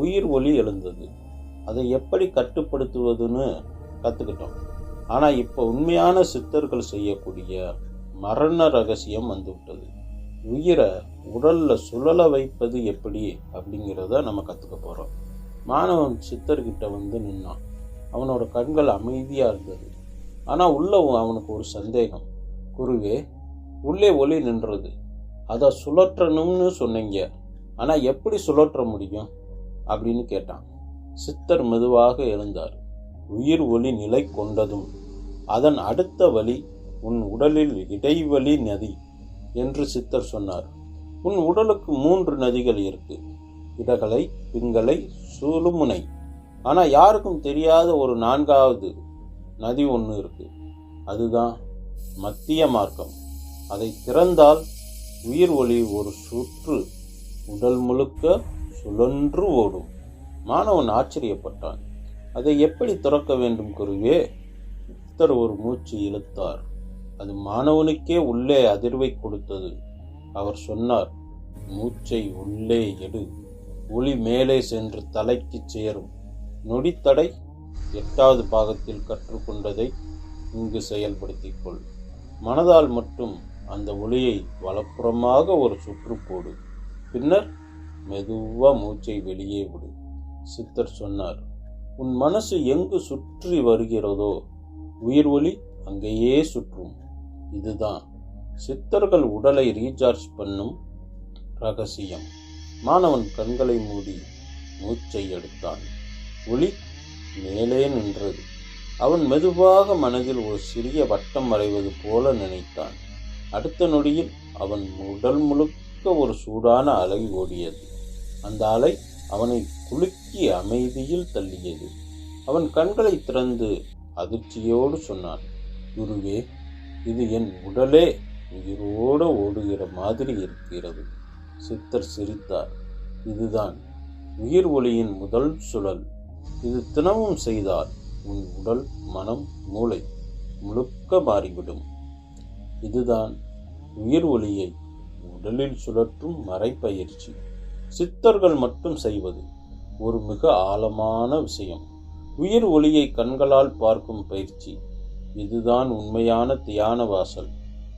உயிர் ஒளி எழுந்தது. அதை எப்படி கட்டுப்படுத்துவதுன்னு கற்றுக்கிட்டோம் ஆனால் இப்போ உண்மையான சித்தர்கள் செய்யக்கூடிய மரண ரகசியம் வந்துவிட்டது. உயிரை உடலில் சுழல வைப்பது எப்படி அப்படிங்கிறத நம்ம கற்றுக்க போகிறோம் மாணவன் சித்தர்கிட்ட வந்து நின்னான். அவனோட கண்கள் அமைதியாக இருந்தது. ஆனால் உள்ள அவனுக்கு ஒரு சந்தேகம். குருவே உள்ளே ஒளி நின்றது. அதை சுழற்றணும்னு சொன்னீங்க. ஆனால் எப்படி சுழற்ற முடியும்? அப்படின்னு கேட்டான். சித்தர் மெதுவாக எழுந்தார். உயிர் ஒளி நிலை கொண்டதும் அதன் அடுத்த வழி உன் உடலில் இடைவெளி நதி என்று சித்தர் சொன்னார். உன் உடலுக்கு மூன்று நதிகள் இருக்கு. இடகலை பிங்கலை சுழுமுனை. ஆனால் யாருக்கும் தெரியாத ஒரு நான்காவது நதி ஒன்று இருக்கு. அதுதான் மத்திய மார்க்கம். அதை திறந்தால் உயிர் ஒளி ஒரு சுற்று உடல் முழுக்க சுழன்று ஓடும். மாணவன் ஆச்சரியப்பட்டான். அதை எப்படி திறக்க வேண்டும் குருவே? புத்தர் ஒரு மூச்சு இழுத்தார். அது மாணவனுக்கே உள்ளே அதிர்வை கொடுத்தது. அவர் சொன்னார் மூச்சை உள்ளே எடு. ஒளி மேலே சென்று தலைக்கு சேரும். நொடித்தடை எட்டாவது பாகத்தில் கற்றுக்கொண்டதை இங்கு செயல்படுத்திக்கொள். மனதால் மட்டும் அந்த ஒளியை வலப்புறமாக ஒரு சுற்று போடு. பின்னர் மெதுவாக மூச்சை வெளியே விடு. சித்தர் சொன்னார் உன் மனசு எங்கு சுற்றி வருகிறதோ உயிர் ஒளி அங்கேயே சுற்றும். இதுதான். சித்தர்கள் உடலை ரீசார்ஜ் பண்ணும் ரகசியம். மாணவன் கண்களை மூடி மூச்சை எடுத்தான். ஒளி மேலே நின்றது. அவன் மெதுவாக மனதில் ஒரு சிறிய வட்டம் வரைவது போல நினைத்தான். அடுத்த நொடியில் அவன் உடல் முழுக்க ஒரு சூடான அலை ஓடியது. அந்த அலை அவனை குலுக்கி அமைதியில் தள்ளியது. அவன் கண்களை திறந்து அதிர்ச்சியோடு சொன்னான் குருவே இது என் உடலே. உயிரோடு ஓடுகிற மாதிரி இருக்கிறது. சித்தர் சிரித்தார் இதுதான் உயிர் ஒளியின் முதல் சுழல். இது தினமும் செய்தால் உன் உடல் மனம் மூளை முழுக்க மாறிவிடும். இதுதான் உயிர் ஒளியை உடலில் சுழற்றும் மறைப்பயிற்சி. சித்தர்கள் மட்டும் செய்வது ஒரு மிக ஆழமான விஷயம். உயிர் ஒளியை கண்களால் பார்க்கும் பயிற்சி. இதுதான் உண்மையான தியான வாசல்.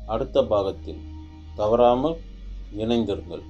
அடுத்த பாகத்தில் தவறாமல் இணைந்திருங்கள்.